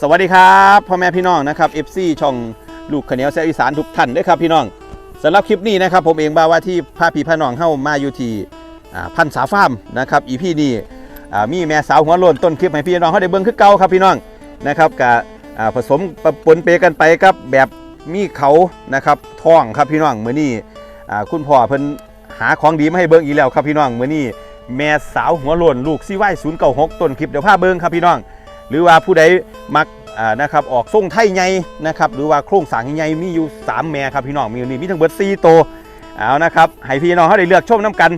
สวัสดีครับพ่อแม่พี่น้องนะครับ FC ช่องลูกขเหนียวแซ่อีสานทุกท่านด้วยครับพี่น้องสำหรับคลิปนี้นะครับผมเองบ่าว่าที่พาพี่พาน้องเข้ามาอยู่ที่อ่าพันษาฟาร์มนะครับอีพี่นี่อ่ามีแม่สาวหัวโลนต้นคลิปให้พี่น้องเขาได้เบิ่งคือเก่าครับพี่น้องนะครับกับผสมปนเปกันไปครับแบบมีเขานะครับท้องครับพี่น้องเมื้อนี้อ่คุณพ่อเพิ่นหาของดีมาให้เบิ่งอีกแล้วครับพี่น้องเมื้อนี้แม่สาวหัวโลนลูกซีไว้096ต้นคลิปเดี๋ยวพาเบิ่งครับพี่น้อง หรือว่าผู้ใดมักอ่านะครับออกทรงไทยใหญ่นะครับหรือว่าโครงสร้างใหญ่ๆมีอยู่ 3 แม่ครับพี่น้องมีอยู่นี่มีทั้งเบิด4โตวเอานะครับให้พี่น้องเขาได้เลือกชมน้ำกัน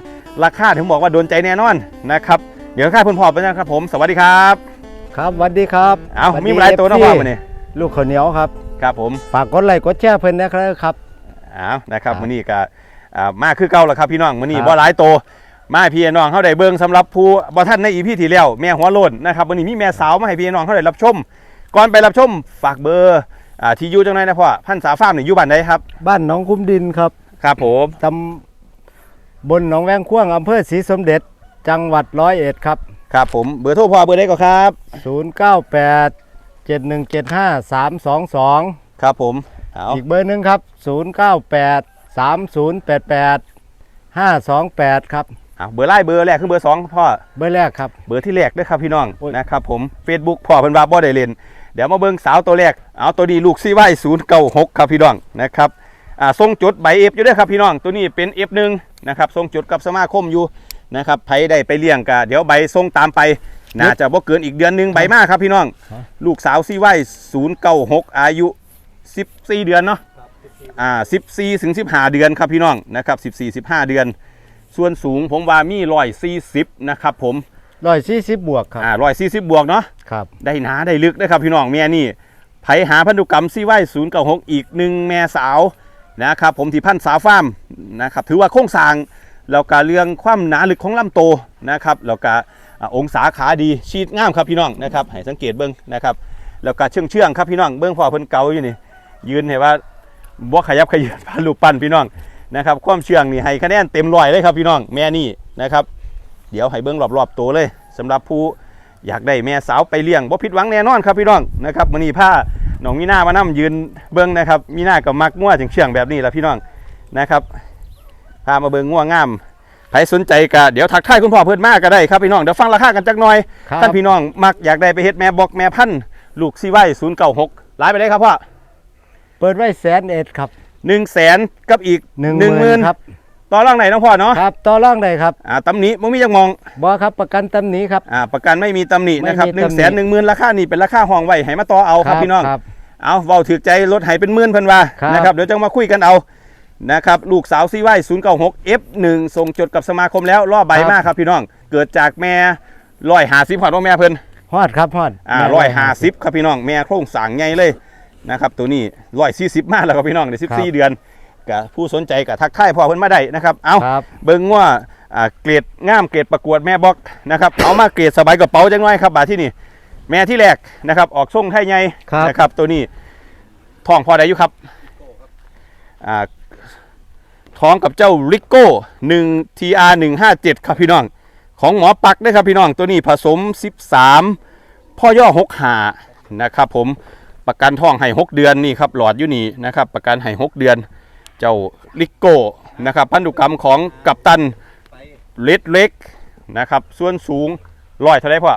ราคาถึงบอกว่าโดนใจแน่นอนนะครับเดี๋ยวค่าเพิ่นพอไปนะครับผมสวัสดีครับ ครับสวัสดีครับเอาสวัสมีดีหลายตัวนะ FC พ่อมาเนี่ยลูกข้าวเหนียวครับครับผมฝากกดไลค์กดแชร์เพิ่นนะครับครับเอานะครับครับมื้อนี้ก็อ่ามาคือเก่าแล้วครับพี่น้องมื้อนี้ครับบ่หลายโตว มาให้พี่น้องเขาได้เบิ่งสำหรับผู้บ่ท่านในอีพีที่แล้วแม่หัวโลนนะครับมื้อนี้มีแม่สาวมาให้พี่น้องเขาได้รับชม ก่อนไปรับชมฝากเบอร์อ่าที่อยู่จังไหนนะพ่อพันษาฟาร์มนี่อยู่บ้านใดครับบ้านหนองคุ้มดินครับครับผมตำบลหนองแวงข่วางอำเภอศรีสมเด็จ จังหวัดร้อยเอ็ดครับ ครับผมเบอร์โทรพ่อเบอร์ใดก็ครับ 098 7175 322 ครับผมเอาอีกเบอร์หนึงครับ 098 3088 528 ครับ เอาเบอร์ไล่เบอร์แรกคือเบอร์สองพ่อเบอร์แรกครับเบอร์ที่แรกด้วยครับพี่น้องโอ้ยนะครับผม Facebook พ่อเพิ่นว่าบ่ได้เล่นเดี๋ยวมาเบิ่งสาวตัวแรกเอาตัวดีลูกซีไว้ศูนย์เก้าหกครับพี่น้องนะครับอ่าทรงจุดใบเอฟอยู่ด้วยครับพี่น้องตัวนี้เป็น F1 นะครับทรงจุดกับสมาคมอยู่นะครับไผได้ไปเลี้ยงก็เดี๋ยวใบทรงตามไปน่าจะบ่เกินอีกเดือนหนึงใบมากครับพี่น้องฮะลูกสาวซีไว้ศูนย์เก้าหกอายุ14เดือนเนาะอ่า14ถึง15เดือนครับพี่น้องนะครับ14 15เดือน ส่วนสูงผมว่ามี140นะครับผม140บวกครับอ่า140บวกเนาะครับได้หนาได้ลึกนะครับพี่น้องแม่นี่ไผหาพันธุกรรมซีไว้096อีกหนึ่งแม่สาวนะครับผมที่พันสาวฟาร์มนะครับถือว่าโครงสร้างแล้วก็เรื่องความหนาลึกของลำโตวนะครับแล้วก็อ่าองศาขาดีชีดงามครับพี่น้องนะครับให้สังเกตเบิ้งนะครับแล้วก็เชื่องเชื่องๆครับพี่น้องเบิ้งพอเพิ่นเกาอยู่นี่ยืนเห็นว่าบ่ขยับขยืนพาลูกปั้นพี่น้อง นะครับความเชื่องนี่ให้คะแนนเต็มร้อยเลยครับพี่น้องแม่นี่นะครับ เดี๋ยวให้เบิ้งรอบๆตัวเลยสำหรับผู้อยากได้แม่สาวไปเลี้ยงบ่ผิดหวังแน่นอนครับพี่น้องนะครับมื้อนี้ผ้าน้องมีหน้ามานํยืนเบิ้งนะครับมีหน้ากับมักงัวเชื่องๆแบบนี้ละพี่น้องนะครับพามาเบิ้งงัวงามใครสนใจก็เดี๋ยวทักทายคุณพ่อเพิ่นมาก็ได้ครับพี่น้องเดี๋ยวฟังราคากันจักหน่อยครับท่านพี่น้องมักอยากได้ไปเฮ็ดแม่บอกแม่พันธุ์ลูกซีไว้096หลายไปเลยครับพ่อเปิดไว้แสนเอ็ดครับ หนึ่งแสนกับอีกหนึ่งหนึ่งหมื่นครับต่อร่างไหนน้องพ่อเนาะครับต่อรองได้ครับอ่าตำหนิไม่มีจักมองบ่ครับประกันตำหนี้ครับอ่าประกันไม่มีตำหนินะครับไม่หมีนึ่งตำหนิแสนหนึ่งหมื่นราคานี่เป็นราคาห้องไว้ให้มาต่อเอาครับพี่น้องครับเอาเว้าถือใจลดให้เป็นหมื่นเพิ่นว่าครับนะครับเดี๋ยวจะมาคุยกันเอานะครับลูกสาวซีไว้ศูนย์เก้าหก F1 ส่งจดกับสมาคมแล้วรอบใบมากครับพี่น้อง เกิดจากแม่ร้อยหาสิบผ่านว่าแม่เพิ่นฮอดครับฮอดอ่าร้อยหาสิบครับพี่น้องแม่โครงสร้างใหญ่เลย นะครับตัวนี้ร้อยสี่สิบมากแล้วครับพี่น้องในสิบสี่เดือนกับผู้สนใจกับทักทายพ่อเพิ่นมาได้นะครับ เอาครับเบิ่งว่าอ่าเกรดงามเกรดประกวดแม่บอกนะครับเอามาเกรดสบายกระเป๋าจังน้อยครับบาทที่นี่แม่ที่แรกนะครับออกส่งไทยใหญ่ครับนะครับตัวนี้ท้องพอได้อยู่ครับอ่าท้องกับเจ้าริโก้1 TR 157ครับพี่น้อง ของหมอปักนะครับพี่น้องตัวนี้ผสม13พ่อย่อ6หานะครับผม ประกันท้องให้6เดือนนี่ครับหลอดอยู่นี่นะครับประกันให้6เดือน เจ้าลิโก้นะครับพันธุกรรมของกัปตันเล็ดเล็กนะครับส่วนสูงร้อยเท่าไรพ่อ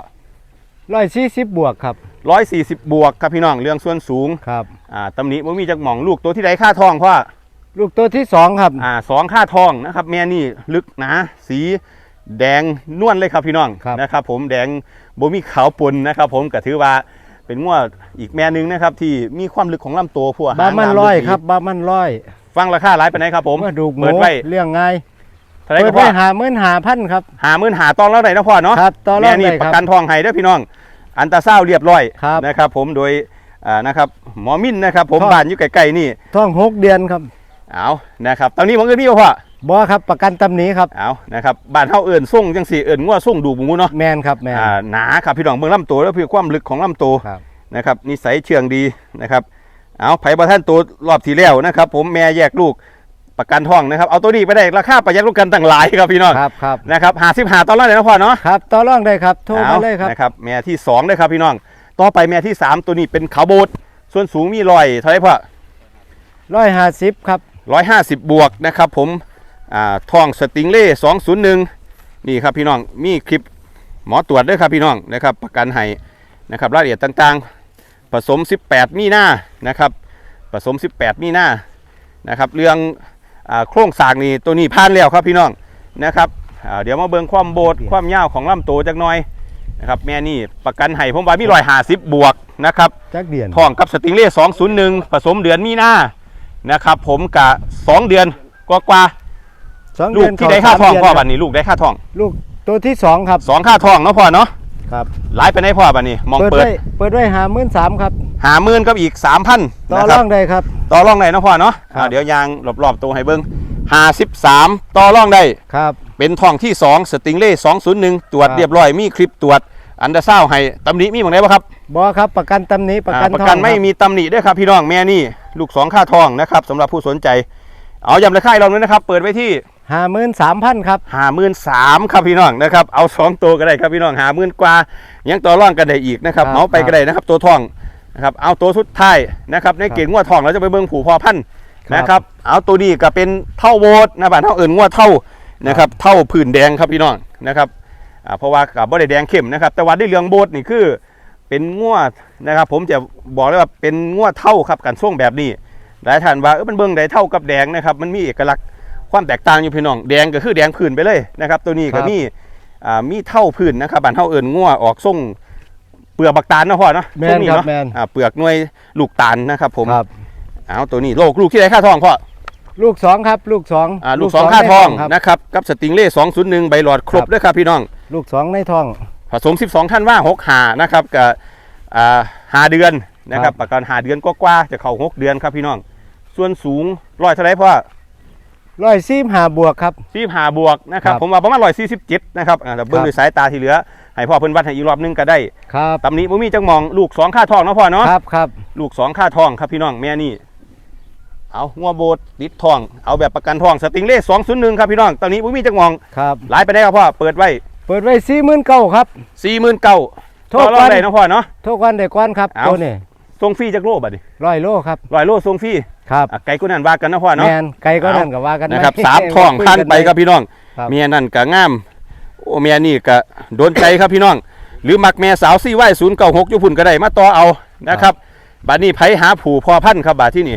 ร้อยสี่สิบบวกครับร้อยสี่สิบบวกครับพี่น้องเรื่องส่วนสูงครับอ่าตำหนิบ่มีจักหม่องลูกตัวที่ใดค่าทองพ่อลูกตัวที่สองครับอ่าสองค่าทองนะครับแม่นี่ลึกหนาสีแดงนวลเลยครับพี่น้องครับนะครับผมแดงบ่มีขาวปนนะครับผมก็ถือว่า เป็นงวดอีกแม่หนึงนะครับที่มีความลึกของลำตัวพวกบามันหงร้อยลึกดีครับบามันร้อยฟังราคาหลายไปไหนใดครับผมเมื่อดูหมูเปิดไว้เลี้ยงง่ายเท่าไหรเปิก็ดพอไว้หาเมื่นหาพันครับหาหมื่นหาตอนแล้วไหนนะพ่อเนาะครับต่อรอแม่งนี่ได้ปคระรับกันทองให้เด้อพี่น้อง อันตราซาวด์เรียบร้อยครับนะครับ ผมโดยอ่านะครับหมอมิ้นนะครับ ผมครับบ้านอยู่ใกล้ๆนี่ท้องหกเดือนครับเอานะครับตอนนี้ผมก็มีบ่พ่อ บ่ครับประกันตำหนี้ครับ เอานะครับบ้านเฮาเอิ้นส่งจังสี่เอิ้นงัวส่งดูหมูเนาะแมนครับแมน อ่าหนาครับพี่น้องเบิ่งลำตัวแล้วคือความลึกของลำตัวครับ นะครับนิสัยเชื่องดีนะครับเอาไผบ่ท่านตัวรอบที่แล้วนะครับ ผมแม่แยกลูกประกันทองนะครับ เอาตัวนี้ไปได้ราคาประหยัดลูกกันตั้งหลายครับพี่น้องครับครับนะครับ55ตอนแรกเลยนะพ่อเนาะ ครับต่อรองได้ครับโทรมาเอาเลยครับนะครับแม่ที่2ด้วยครับพี่น้อง ต่อไปแม่ที่สามตัวนี้เป็นขาวโบด ส่วนสูงมีรอยเท่าไหรพ่อร้อยห้าสิบครับ ร้อยห้าสิบบวกนะครับผมอ่า ทองสติงเล่สองศูนย์หนึ่งนี่ครับพี่น้องมีคลิปหมอตรวจด้วยครับพี่น้องนะครับประกันให้นะครับรายละเอียดต่างๆ ผสม 18 มีหน้านะครับผสม 18 มีหน้านะครับเรื่องอาโครงสร้างนี่ตัวนี้ผ่านแล้วครับพี่น้องนะครับอ่าเดี๋ยวมาเบิ่งความโบดความยาวของลำตัวจักหน่อยนะครับแม่นี่ประกันให้ผมว่ามีรอยหาสิบบวกนะครับจักเดียนทองกับสติงเล่201ผสมเดือนมีนานะครับผมกะ2เดือนกว่ากว่า สองๆลูเดืกอนที่ได้ค่าทองเดืนพ่อครับบัดนี้ลูกได้ค่าทองลูกตัวที่สองครับ สองค่าทองเนาะพ่อเนาะครับ หลายไปไหนพ่อบัดนี้มองเปิดเปิดไว้เปิดไว้หามื่นสามครับหาหมื่นกับอีก3,000ต่อนะคร่รัอบงได้ครับ ต่อรองได้เนาะพ่อเนาะครับ อ่าเดี๋ยวยางรอบๆตัวให้เบิ่ง53ต่อรองได้ ครับเป็นทองที่2สติงเล่201ตรวจครับเรียบร้อยมีคลิปตรวจอันเดอร์เศร้าให้ตำหนิมีหมองไหนบ่ครับ บอครับประกันตำหนี้ประกันอ่าประทองกันไม่ครับมีตำหนิด้วยครับพี่น้องแม่นี่ ลูกสองค่าทองนะครับสำหรับผู้สนใจ เอายำราคาเราด้วยนะครับ เปิดไว้ที่ หามื่นสามพันครับหาหมื่นสามครับพี่น้องนะครับเอาสองตัวก็ได้ครับพี่น้องหาหมื่นกว่ายังต่อร่องกันได้อีกนะครับครับเมาไปก็ได้นะครับ ตัวทองนะครับเอาตัวสุดท้ายนะครับในเกณฑ์งวดทองเราจะไปเบิ่งผูพอพันธุ์ครับนะครับเอาตัวนี้ก็เป็นเท่าโวดนะบ้านเท่าเอิญงวดเท่านะครับเท่าผื่นแดงครับพี่น้องนะครับอ่าเพราะว่ากับบ่ได้แดงเข้มนะครับแต่ว่าได้เหลืองโบดนี่คือเป็นงวดนะครับ ผมจะบอกเลยว่าเป็นงวดเท่าครับกันช่วงแบบนี้หลายท่านว่าเออมันเบิ่งได้เท่ากับแดงนะครับมันมีเอกลักษณ์ ความแตกต่างอยู่พี่น้องแดงก็คือแดงผื่นไปเลยนะครับ ตัวนี้ครัก็บมีอ่ามีเท่าผื่นนะครับบ้านเท่าเอิญงัวออกส่งเปลือกบักตาลเนาะพ่อเนาะแม่ช่วงนนี้ครับเนาะแม่นอ่าเปลือกหน่วยลูกตาลนะครับผมครับเอาตัวนี้โลกลูกที่ไหนค่าทองพ่อลูกสองครับลูกสองอ่าลูกสองค่าทองในครับนะครับกับสติงเล่201ใบหลอดครบครับด้วยครับพี่น้อง ลูกสองในท้อง ผสม12ท่านว่า6หานะครับกับอ่าหาเดือนนะครับครับประกันหาเดือนก็กว่าๆจะเข้า6เดือนครับพี่น้อง ส่วนสูงร้อยเท่าไหรพ่อ ร้อยซีมหาบวกครับสี่หาบวกนะครับครับผมว่าประมาณร้อยสี่สิบเจ็ดนะครับอ่าแต่เบิ้งครับ ด้วยสายตาที่เหลือ ให้พ่อเพิ่นวัดให้อีกรอบหนึงก็ได้ครับตำหนี้บ่มีจังมองลูกสองค่าทองเนาะพ่อเนาะ ครับครับ ลูกสองค่าทองครับพี่น้องแม่นี่ เอางัวโบดติดทอง เอาแบบประกันทองสติงเล่สองศูนย์หนึ่งครับพี่น้องตอนนี้บ่มีจังมองครับ หลายไปได้ครับพ่อเปิดไว้เปิดไว้สี่หมื่นเก้าครับ สี่หมื่นเก้าโทต่ษอรองกันได้เนาะพ่อเนาะทุกวันได้ก้อนครับเอา ตัวนี้ ส่งฟรีจากโลบัดนี้ร้อยโลครับร้อยโลส่งฟรีครับอะไก่กุนั่นว่ากันเนาะพ่อเนาะแมนไก่ก็นั่นก็ว่ากันนะครับไว้สามทองคุยพันกัไปครับพี่น้องครับเมียนั่นก็งามโอ้เมียนี่ก็โดนใจครับพี่น้อง หรือมักแม่สาวซี่ไหวศูนย์เก้าหกยุพุ่นก็ได้มาต่อเอานะครับบัดนี้ไผหาผูพอพันธุ์ครับบาดที่นี่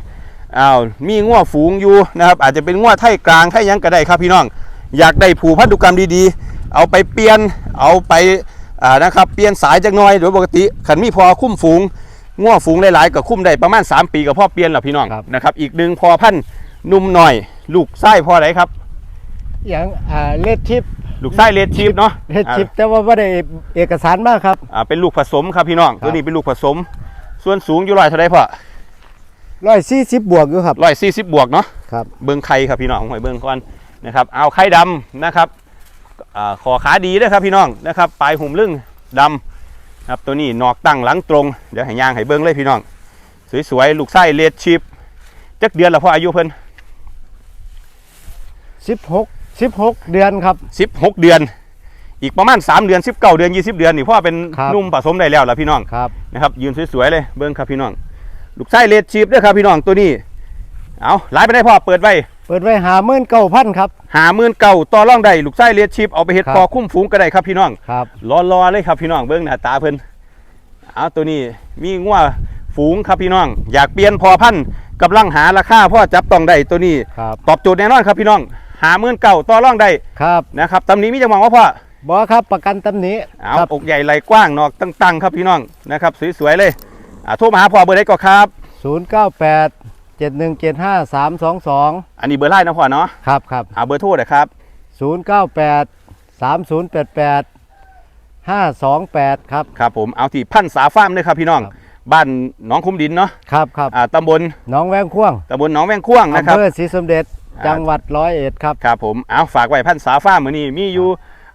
อ้าวมีง้วฝูงอยู่นะครับ อาจจะเป็นง้วไทยกลางไทยหยังก็ได้ครับพี่น้อง อยากได้ผูพันธุกรรมดีๆ เอาไปเปลี่ยนเอาไปอ่านะครับเปลี่ยนสายจักหน่อยโดยปกติขันมีพอคุ้มฝูง ง้วฝูงหลายๆก็คุ้มได้ประมาณ 3 ปีกับพ่อเปลี่ยนแล้วพี่น้องนะครับ อีกหนึ่งพอพันธุ์นุ่มหน่อย ลูกไส้พอไหนครับ อย่างอ่าเลดชิปลูกไส้เลดชีฟเนาะเลดชิปแต่ว่าไม่ได้เอกสารมากครับ อ่าเป็นลูกผสมครับพี่น้องครับตัวนี้เป็นลูกผสม ส่วนสูงอยู่ร้อยเท่าไรพ่อร้อยสี่สิบบวกอยู่ครับร้อยสี่สิบบวกเนาะครับเบิ้งไข่ครับพี่น้องหอยเบิ้งก่อนนะครับเอาไข่ดำนะครับอ่าคอขาดีด้วยครับพี่น้องนะครับปลายหุ่มลึ่งดำ ครับตัวนี้นอกตั้งหลังตรง เดี๋ยวให้ย่างให้เบิ้งเลยพี่น้อง สวยๆ ลูกไส้เลดชีฟจักเดือนละพ่ออายุเพิ่นสิบหกสิบหกเดือนครับสิบหกเดือน อีกประมาณ3เดือน19เดือน20เดือนนี่พ่อเป็นครับนุ่มผสมได้แล้วล่ะพี่น้องครับนะครับ ยืนสวยๆเลยเบิ้งครับพี่น้อง ลูกไส้เลดชีฟด้วยครับพี่น้องตัวนี้ เอาหลายไปได้พ่อเปิดไว้ เปิดไว้หาหมื่นเก้าพันครับ หาหมื่นเก่าต่อร่องได้ลูกไส้เลดชีฟเอาไปเฮ็ดครับ พอคุ้มฝูงก็ได้ครับพี่น้องครับ รอๆเลยครับพี่น้องเบิ้งหน้าตาเพิ่นเอาตัวนี้มีงัวฝูงครับพี่น้อง อยากเปลี่ยนพอพันธุ์กำลังหาราคาพ่อจับต้องได้ตัวนี้ ครับ ตอบโจทย์แน่นอนครับพี่น้องหาหมื่นเก่าต่อร่องได้ครับนะครับตำนี้มีจังหวังว่าพ่อบอครับประกันตำหนี้เอาครับอกใหญ่ไหลกว้างนอกตั้งๆครับพี่น้องนะครับสวยๆเลยอ่าโทรมาหาพ่อเบอร์ได้ก็ครับ ศูนย์เก้าแปดเจ็ดหนึ่งเจ็ดห้าสามสองสองอันนี้เบอร์ไลน์นะพ่อเนาะครับครับเอาเบอร์โทรนะครับศูนย์เก้าแปดสามศูนย์แปดแปดห้าสองแปดครับครับผมเอาที่พันษาฟาร์มเลยครับพี่น้องครับบ้านหนองคุ้มดินเนาะครับครับอ่าตำบลน้องแวงข่วงตำบลหนองแวงข่วางนะครับอำเภอศรีสมเด็จอ่าจังหวัดร้อยเอ็ดครับครับผมเอาฝากไว้พันษาฟาร์มมือนี้มีอยู่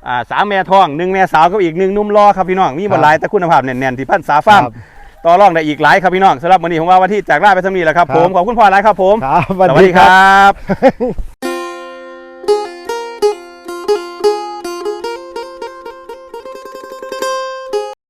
อ่าสามแม่ทองหนึ่งแม่สาวกับอีกหนึ่งหนุ่มรอครับพี่น้องมีบรหลายแต่คุณภาพแน่นๆที่พันษาฟาร์มครับ ต่อรองได้อีกหลายครับพี่น้องสำหรับวันนี้ผมว่าวันที่จากลาไปเท่านี้แหละครับครับผมขอบคุณพ่อหลายครับผม ครับสวัสดีครับ